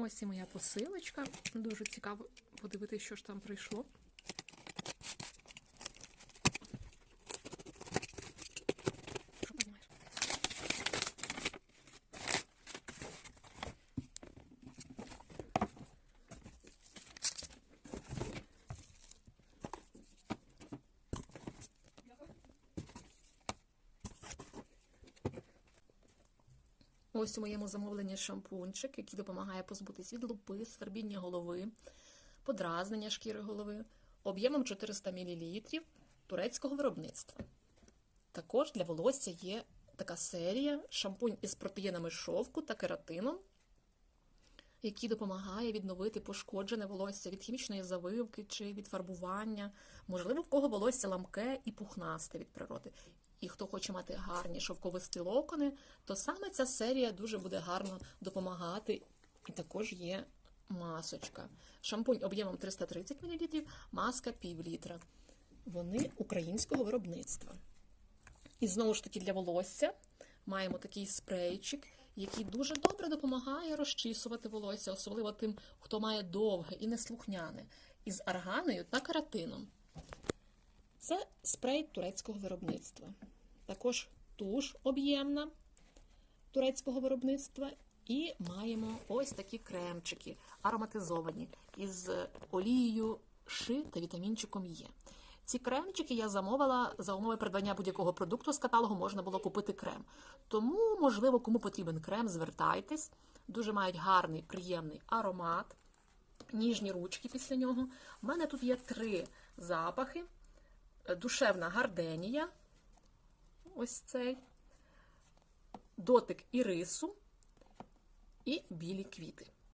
Ось і моя посилочка. Дуже цікаво подивитися, що ж там прийшло. Ось у моєму замовленні шампунчик, який допомагає позбутись від лупи, свербіння голови, подразнення шкіри голови, об'ємом 400 мл турецького виробництва. Також для волосся є така серія шампунь із протеїнами шовку та кератином, який допомагає відновити пошкоджене волосся від хімічної завивки чи від фарбування. Можливо, в кого волосся ламке і пухнасте від природи. І хто хоче мати гарні шовковисті локони, то саме ця серія дуже буде гарно допомагати. І також є масочка. Шампунь об'ємом 330 мл, маска пів літра. Вони українського виробництва. І знову ж таки для волосся маємо такий спрейчик, який дуже добре допомагає розчісувати волосся, особливо тим, хто має довге і неслухняне, із арганою та каратином. Це спрей турецького виробництва. Також туш об'ємна турецького виробництва. І маємо ось такі кремчики ароматизовані із олією ши та вітамінчиком Є. Ці кремчики я замовила за умови придбання будь-якого продукту з каталогу можна було купити крем. Тому, можливо, кому потрібен крем, звертайтесь. Дуже мають гарний, приємний аромат, ніжні ручки після нього. У мене тут є три запахи: душевна гарденія, ось цей, дотик ірису і білі квіти.